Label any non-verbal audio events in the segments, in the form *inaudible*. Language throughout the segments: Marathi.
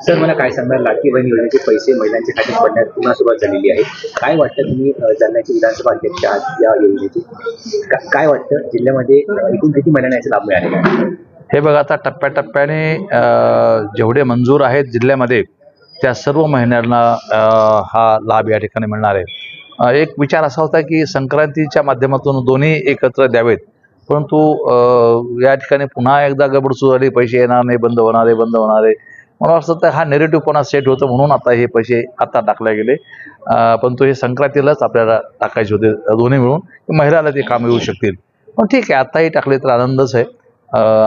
सर मला काय सांगणार लाडकी बहीण योजनेचे पैसे महिलांच्या खात्यात पडण्यास पुन्हा सुरुवात झालेली आहे. काय वाटतं तुम्ही जालन्याचे विधानसभा अध्यक्ष आहात या योजनेचे? काय वाटतं? जिल्ह्यामध्ये एकूण किती महिलांना याचा लाभ मिळालेला आहे हे बघा आता टप्प्याटप्प्याने जेवढे मंजूर आहेत जिल्ह्यामध्ये त्या सर्व महिन्यांना हा लाभ या ठिकाणी मिळणार आहे. एक विचार असा होता की संक्रांतीच्या माध्यमातून दोन्ही एकत्र द्यावेत. परंतु या ठिकाणी पुन्हा एकदा गडबड झाली पैसे येणार नाही बंद होणार आहे बंद होणार आहे. मला असं तर हा नेरेटिव्हपणा सेट होतं म्हणून आता हे पैसे आता टाकले गेले. परंतु हे संक्रांतीलाच आपल्याला टाकायचे होते दोन्ही मिळून. महिलाला ते काम येऊ शकतील. पण ठीक आहे आताही टाकले तर आनंदच आहे.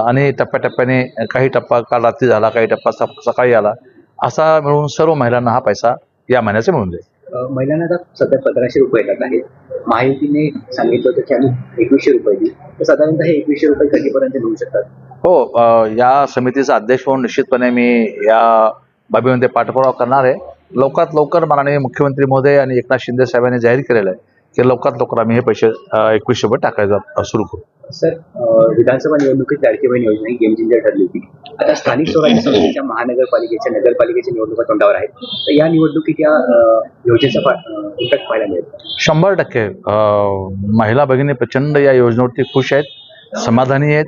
आणि टप्प्याटप्प्याने काही टप्पा काल रात्री झाला काही टप्पा सकाळी आला. असा मिळून सर्व महिलांना हा पैसा या महिन्याचा मिळून जाईल. महिलांना आता सध्या पंधराशे रुपये येतात आहेत. महायुतीने सांगितलं होतं की आम्ही एकवीसशे रुपये देऊ. तर साधारणतः हे एकवीसशे रुपये कधीपर्यंत मिळू शकतात? हो अ, या समितीचा अध्यक्ष म्हणून निश्चितपणे मी या बाबीमध्ये पाठपुरावा करणार आहे. लवकरात लवकर माननीय मुख्यमंत्री महोदय आणि एकनाथ शिंदे साहेबांनी जाहीर केलेलं आहे की लवकरात लवकर आम्ही हे पैसे एकवीसशे रुपये टाकायचा सुरू करू. सर विधानसभा निवडणुकीत लाडकी बहीण योजना ही गेम चेंजर ठरली होती. आता स्थानिक स्वराज्य *coughs* संस्थेच्या महानगरपालिकेच्या नगरपालिकेच्या निवडणुका तोंडावर आहेत. तर या निवडणुकीत या योजनेचा इम्पॅक्ट पाहायला मिळेल शंभर टक्के. महिला भगिनी प्रचंड या योजनेवरती खुश आहेत समाधानी आहेत.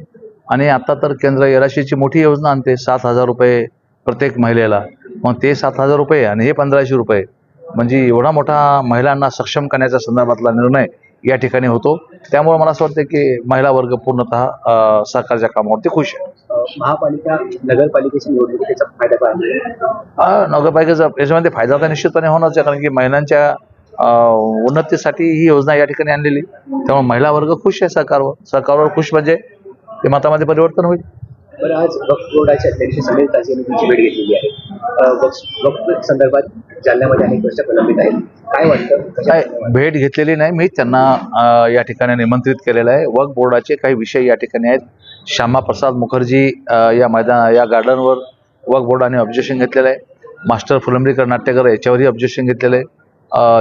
आणि आता तर केंद्र एराशीची मोठी योजना आणते सात हजार रुपये प्रत्येक महिलेला. मग ते सात हजार रुपये आणि हे पंधराशे रुपये. म्हणजे एवढा मोठा महिलांना सक्षम करण्याच्या संदर्भातला निर्णय या ठिकाणी होतो. त्यामुळे मला असं वाटतं की महिला वर्ग पूर्णतः सरकारच्या कामावरती खुश आहे. महापालिका त्याचा फायदा नगरपालिकेचा याच्यामध्ये फायदा तर निश्चितपणे होणारच आहे कारण की महिलांच्या उन्नतीसाठी ही योजना या ठिकाणी आणलेली त्यामुळे महिला वर्ग खुश आहे सरकारवर. सरकारवर खुश म्हणजे ते मतामध्ये परिवर्तन होईल. बरं आज वक्फ बोर्डाचे अध्यक्ष समीर ताजी यांनी तुमची भेट घेतलेली आहे. वक्फ संदर्भात जालन्यामध्ये अनेक प्रश्न प्रलंबित आहेत. काय वाटतं? काय भेट घेतलेली नाही. मी त्यांना या ठिकाणी निमंत्रित केलेलं आहे. वक्फ बोर्डाचे काही विषय या ठिकाणी आहेत. श्यामाप्रसाद मुखर्जी या मैदान या गार्डनवर वक्फ बोर्डाने ऑब्जेक्शन घेतलेलं आहे. मास्टर फुलंब्रीकर नाट्यकर याच्यावरही ऑब्जेक्शन घेतलेलं आहे.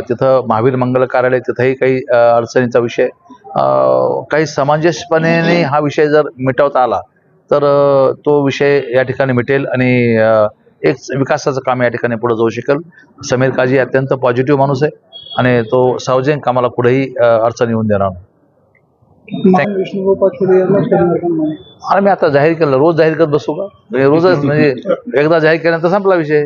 तिथं महावीर मंगल कार्यालय तिथंही काही अडचणीचा विषय. काही समंजसपणे हा विषय जर मिटवता आला तर तो विषय या ठिकाणी मिटेल आणि एक विकासाचं काम या ठिकाणी पुढे जाऊ शकेल. समीर काजी अत्यंत पॉझिटिव्ह माणूस आहे आणि तो सार्वजनिक कामाला अं, अडचण येऊन देणार? आणि मी आता जाहीर केलं रोज जाहीर करत बसू का? म्हणजे रोजच म्हणजे एकदा जाहीर केल्यानंतर संपला विषय.